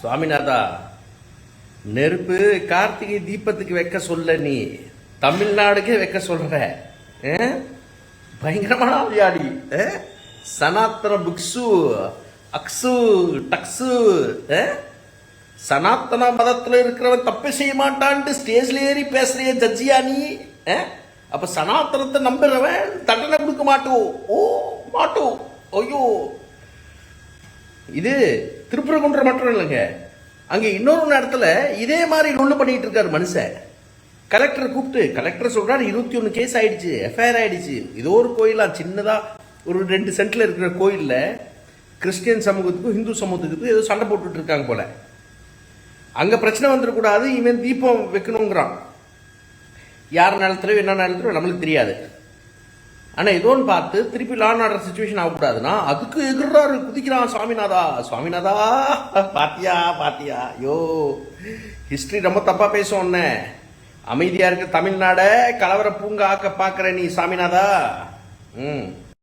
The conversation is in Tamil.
சுவாமிநாதா நெருப்பு கார்த்திகை தீபத்துக்கு வைக்க சொல்ல நீ தமிழ்நாடுக்கே வைக்க சொல்ற ஆ? பயங்கரமான வியாடி சனாத்தன புக்ஸு அக்ஸு டக்ஸு ஆ? சனாத்தன மதத்தில் இருக்கிறவன் தப்பு செய்ய மாட்டான்ட்டு ஸ்டேஜில் ஏறி பேசுறிய ஜட்ஜியா நீ ஆ? அப்ப சனாத்தனத்தை நம்புறவன் தண்டனை கொடுக்க மாட்டோம் ஓ மாட்டோம் ஐயோ இது திருப்பரங்குன்றம் மட்டும் இல்லைங்க. அங்கே இன்னொரு இடத்துல இதே மாதிரி ஒன்று பண்ணிட்டு இருக்காரு மனுஷன். கலெக்டர் கூப்பிட்டு கலெக்டர் சொல்கிறாரு இருபத்தி ஒன்று கேஸ் ஆயிடுச்சு எஃப்ஐஆர் ஆயிடுச்சு. ஏதோ ஒரு கோயிலாக சின்னதாக ஒரு ரெண்டு சென்டில் இருக்கிற கோயிலில் கிறிஸ்டியன் சமூகத்துக்கும் ஹிந்து சமூகத்துக்கும் ஏதோ சண்டை போட்டுட்டு இருக்காங்க போல. அங்கே பிரச்சனை வந்துடக்கூடாது இவன் தீபம் வைக்கணுங்கிறான். யார் நிலத்துலையும் என்ன நிலத்துலையும் நம்மளுக்கு தெரியாது. ஆனால் ஏதோன்னு பார்த்து திருப்பி லான் ஆர்டர் சுச்சுவேஷன் ஆகக்கூடாதுன்னா அதுக்கு எதிர்றாரு குதிக்கிறான் சுவாமிநாதா. சுவாமிநாதா பாத்தியா பாத்தியா? ஐயோ ஹிஸ்ட்ரி ரொம்ப தப்பாக பேசுவோன்னே அமைதியாக இருக்க தமிழ்நாட கலவர பூங்கா ஆக்க பார்க்குற நீ சாமிநாதா ம்.